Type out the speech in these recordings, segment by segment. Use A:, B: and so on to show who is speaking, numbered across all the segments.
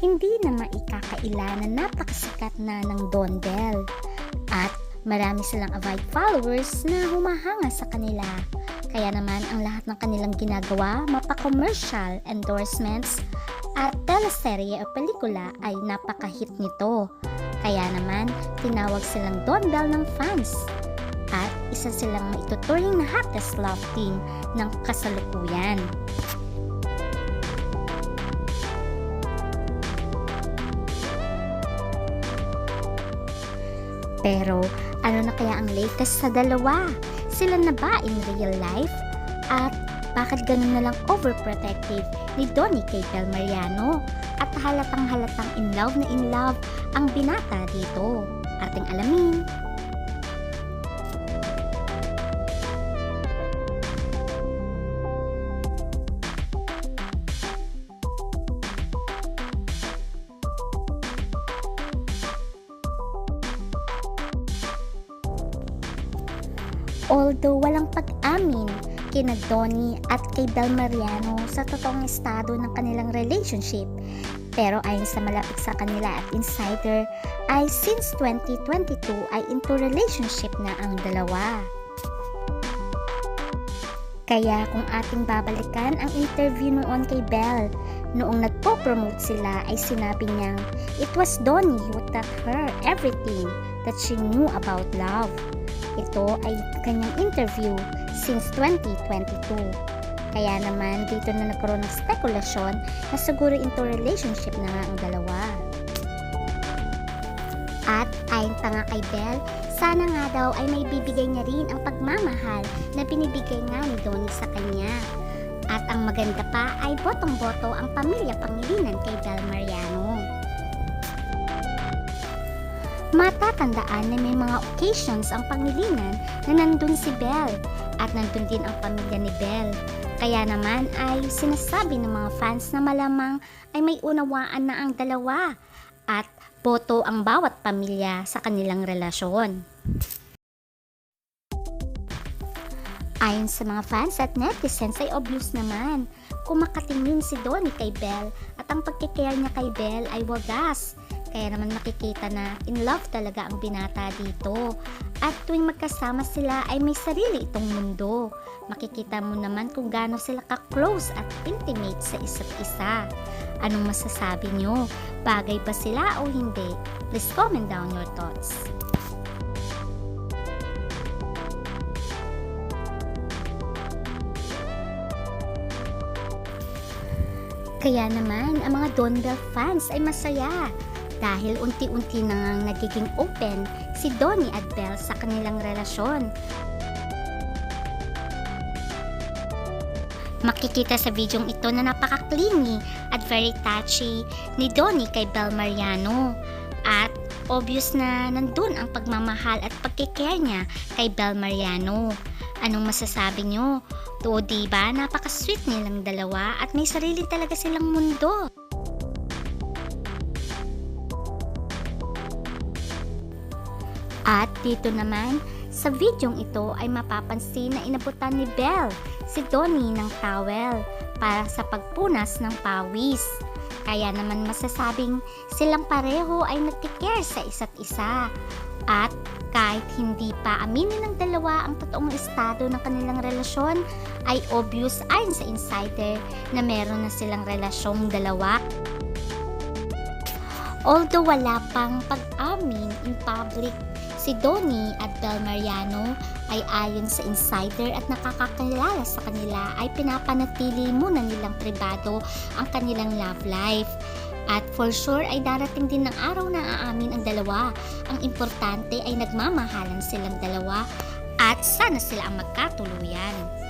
A: hindi na maikakaila na napakasikat na ng Don Bell. At marami silang avoid followers na humahanga sa kanila. Kaya naman ang lahat ng kanilang ginagawa, mapa-commercial, endorsements, at teleserye o pelikula ay napaka-hit nito. Kaya naman, tinawag silang Don Bell ng fans. At isa silang maituturing na hottest love team ng kasalukuyan. Pero ano na kaya ang latest sa dalawa? Sila na ba in real life? At bakit ganun na lang overprotective ni Donnie kay Bel Mariano? At halatang halatang in love na in love ang binata dito. Ating alamin. Although walang pag-amin kina Donnie at kay Bel Mariano sa totoong estado ng kanilang relationship. Pero ayon sa malapit sa kanila at insider, ay since 2022 ay into relationship na ang dalawa. Kaya kung ating babalikan ang interview noon kay Belle, noong nagpo-promote sila ay sinabi niyang it was Donnie who taught her everything that she knew about love. Ito ay kanyang interview since 2022. Kaya naman dito na nagkaroon ng spekulasyon na siguro into relationship na nga ang dalawa. At ayon pa nga kay Belle, sana nga daw ay may bibigay niya rin ang pagmamahal na binibigay nga ni Donnie sa kanya. At ang maganda pa ay botong-boto ang pamilya Pangilinan kay Belle Mariano. Matatandaan na may mga occasions ang Pangilinan na nandun si Belle at nandun din ang pamilya ni Belle. Kaya naman ay sinasabi ng mga fans na malamang ay may unawaan na ang dalawa at boto ang bawat pamilya sa kanilang relasyon. Ayon sa mga fans at netizens ay obvious naman kung makatingin si Donnie kay Belle at ang pagkikare niya kay Belle ay wagas. Kaya naman makikita na in love talaga ang binata dito. At tuwing magkasama sila ay may sarili itong mundo. Makikita mo naman kung gaano sila ka-close at intimate sa isa't isa. Anong masasabi nyo? Bagay ba sila o hindi? Please comment down your thoughts. Kaya naman, ang mga Don Bell fans ay masaya dahil unti-unti na ngang nagiging open si Donnie at Belle sa kanilang relasyon. Makikita sa videong ito na napaka-clingy at very touchy ni Donnie kay Belle Mariano. At obvious na nandun ang pagmamahal at pagkikare niya kay Belle Mariano. Anong masasabi nyo? To, diba? Napaka-sweet nilang dalawa at may sarili talaga silang mundo. At dito naman, sa videong ito ay mapapansin na inabutan ni Belle si Donnie ng towel para sa pagpunas ng pawis. Kaya naman masasabing silang pareho ay nagkikare sa isa't isa. At kahit hindi pa aminin ng dalawa ang totoong estado ng kanilang relasyon, ay obvious ayon sa insider na meron na silang relasyong dalawa. Although wala pang pag-amin in public, si Donnie at Bel Mariano ay ayon sa insider at nakakakilala sa kanila ay pinapanatili muna nilang pribado ang kanilang love life. At for sure ay darating din ng araw na aamin ang dalawa. Ang importante ay nagmamahalan silang dalawa at sana sila ang magkatuluyan.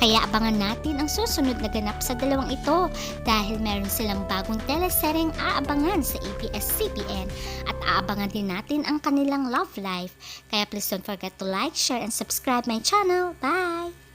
A: Kaya abangan natin ang susunod na ganap sa dalawang ito dahil meron silang bagong teleseryeng aabangan sa ABS-CBN at aabangan din natin ang kanilang love life. Kaya please don't forget to like, share, and subscribe my channel. Bye!